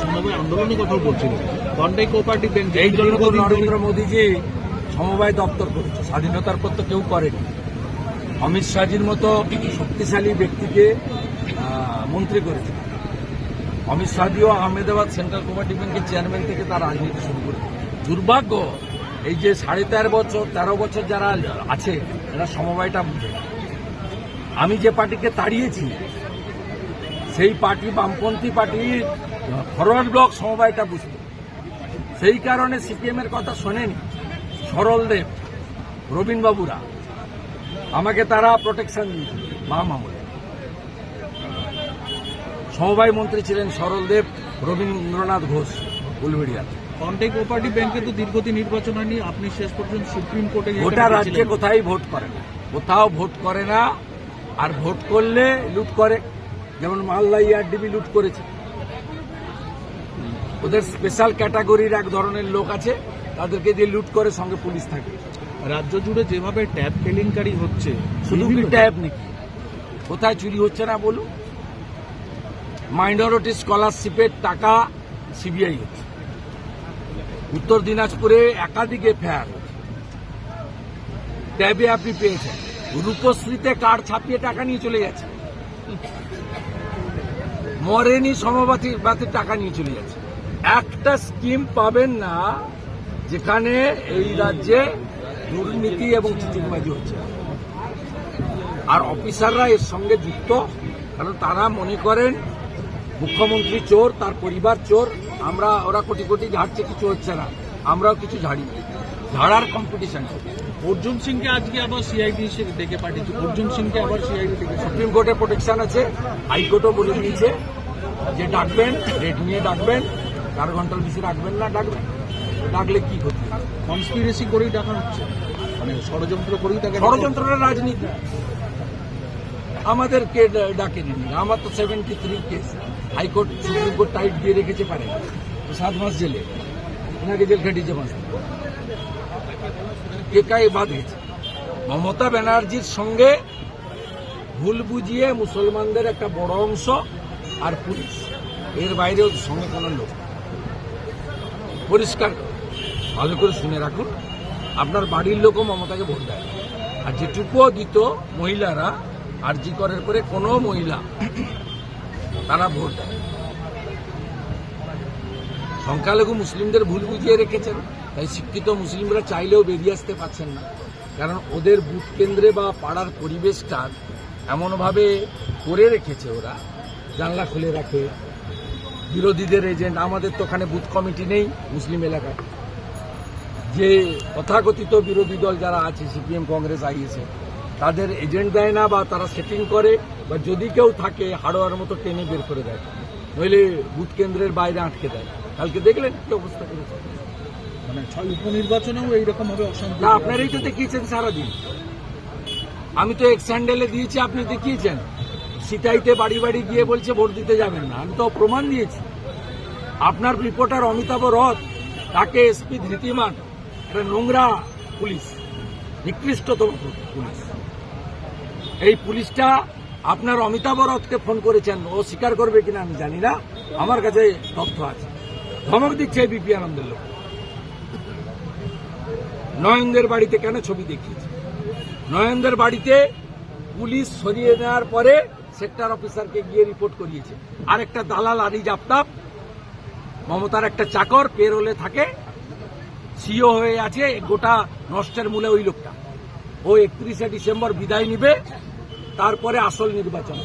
সমবায় আন্দোলনের কথাও বলছিল। কন্টাই কোঅপারেটিভ ব্যাংক এই জন্য তো নরেন্দ্র মোদীজি সমবায় দপ্তর করেছে। স্বাধীনতার পর তো কেউ করেনি। অমিত শাহজির মতো শক্তিশালী ব্যক্তিকে মন্ত্রী করেছে। অমিত শাহজিও আহমেদাবাদ সেন্ট্রাল কোঅপারেটিভ ব্যাংকের চেয়ারম্যান থেকে তার রাজনীতি শুরু করেছে দুর্ভাগ্য এই যে সাড়ে তেরো বছর তেরো বছর যারা আছে এরা সমবায়টা বুঝে আমি যে পার্টিকে তাড়িয়েছি সেই পার্টি বামপন্থী পার্টির ফরওয়ার্ড ব্লক সমবায়টা বুঝতো সেই কারণে সিপিএম এর কথা শোনেনি সরল দেব রবীন বাবুরা আমাকে তারা প্রোটেকশন দিয়েছিল বাম আমলে সমবায় মন্ত্রী ছিলেন সরল দেব রবীন্দ্রনাথ ঘোষ উলবেড়িয়াতে কন্টাই কোঅপারেটিভ ব্যাংকে তো দীর্ঘদিন নির্বাচন হয়নি আপনি শেষ পর্যন্ত সুপ্রিম কোর্টে গোটা রাজ্যে কোথায় ভোট করে না? কোথাও ভোট করে না আর ভোট করলে লুট করে। যেমন মালদা ইয়ারডিবি লুট করেছে। ওদের স্পেশাল ক্যাটাগরির এক ধরনের লোক আছে তাদেরকে দিয়ে লুট করে সঙ্গে পুলিশ থাকে। রাজ্য জুড়ে যেভাবে ট্যাব কেলেঙ্কারি হচ্ছে শুধু কি ট্যাব নাকি কোথায় চুরি হচ্ছে না বলুন? মাইনরিটি স্কলারশিপের টাকা সিবিআই হচ্ছে। উত্তর দিনাজপুরে একাধিক এফআইআর ট্যাবে আপনি পেয়েছেন। রূপশ্রীতে কার্ড ছাপিয়ে টাকা নিয়ে চলে যাচ্ছে মরেনি সমবাতি বাতির টাকা নিয়ে চলে যাচ্ছে একটা স্কিম পাবেন না যেখানে এই রাজ্যে দুর্নীতি এবং চিটিংবাজি হচ্ছে। আর অফিসাররা এর সঙ্গে যুক্ত কারণ তারা মনে করেন মুখ্যমন্ত্রী চোর তার পরিবার চোর আমরা ওরা কোটি কোটি ঝাড়ছে কিছু হচ্ছে না। আমরাও কিছু ঝাড়ি। ঝাড়ার কম্পিটিশন অর্জুন সিংকে আজকে আবার সিআইডি ডেকে পাঠিয়েছে। অর্জুন সিংকে আবার সিআইডি ডেকে সুপ্রিম কোর্টে প্রোটেকশন আছে। হাইকোর্টও বলে দিয়েছে যে ডাকবেন রেট নিয়ে ডাকবেন। চার ঘণ্টার বেশি রাখবেন না ডাকবেন। ডাকলে কি ক্ষতি? কনস্পিরেসি করেই ডাকা হচ্ছে। মানে ষড়যন্ত্র করেই তাকে ষড়যন্ত্রের রাজনীতি। আমাদেরকে ডাকেনি। আমার তো seventy three case high court supreme court tight দিয়ে রেখেছে পারে। তো সাত মাস জেলে। ওনাকে জেল খাটিয়েছে মাস। কে কায় বাদ মমতা ব্যানার্জির সঙ্গে ভুল বুঝিয়ে মুসলমানদের একটা বড় অংশ আর পুলিশ। এর বাইরেও সঙ্গে কোনো লোক। পরিষ্কার। ভালো করে শুনে রাখুন। আপনার বাড়ির লোকও মমতাকে ভোট দেয়। আর যেটুকুও দিত মহিলারা আর জি করার পরে কোনো মহিলা তারা ভোট দেয়। সংখ্যালঘু মুসলিমদের ভুল বুঝিয়ে রেখেছেন। তাই শিক্ষিত মুসলিমরা চাইলেও বেরিয়ে আসতে পারছেন না। কারণ ওদের বুথ কেন্দ্রে বা পাড়ার পরিবেশটা এমনভাবে করে রেখেছে ওরা। জানলা খুলে রাখে বিরোধীদের এজেন্ট আমাদের তো ওখানে বুথ কমিটি নেই মুসলিম এলাকায়। যে তথাকথিত বিরোধী দল যারা আছে সিপিএম কংগ্রেস আইএসএ তাদের এজেন্ট দেয় না বা তারা সেটিং করে বা যদি কেউ থাকে হাড়োয়ার মতো টেনে বের করে দেয়। নইলে বুথ কেন্দ্রের বাইরে আটকে দেয়। কালকে দেখলেন কি অবস্থা করেছে। মানে ছয় উপনির্বাচনেও এইরকম ভাবে অশান্তি না আপনারাই তো দেখিয়েছেন সারাদিন? আমি তো এক্স স্যান্ডেলে দিয়েছি আপনি দেখিয়েছেন। সিতাইতে বাড়ি বাড়ি গিয়ে বলছে ভোট দিতে যাবেন না। আমি তো প্রমাণ দিয়েছি। আপনার রিপোর্টার অমিতাভ রথ, তাকে এসপি ধৃতিমান, একটা নোংরা পুলিশ, নিকৃষ্টতম পুলিশ। এই পুলিশটা আপনার অমিতাভ রথকে ফোন করেছেন, ও স্বীকার করবে কিনা আমি জানি না। আমার কাছে তথ্য আছে। ধমক দিচ্ছে এই বিপি আনন্দের লোক। নয়নদের বাড়িতে কেন ছবি দেখিয়েছে? নয়নদের বাড়িতে পুলিশ সরিয়ে নেওয়ার পরে সেক্টর অফিসারকে গিয়ে রিপোর্ট করিয়েছে। আর একটা দালাল আরিজ আফতাব মমতার একটা চাকর পেরোলে থাকে সিও হয়ে আছে, গোটা নষ্টের মূলে ওই লোকটা। ও একত্রিশে ডিসেম্বর বিদায় নিবে, তারপরে আসল নির্বাচন।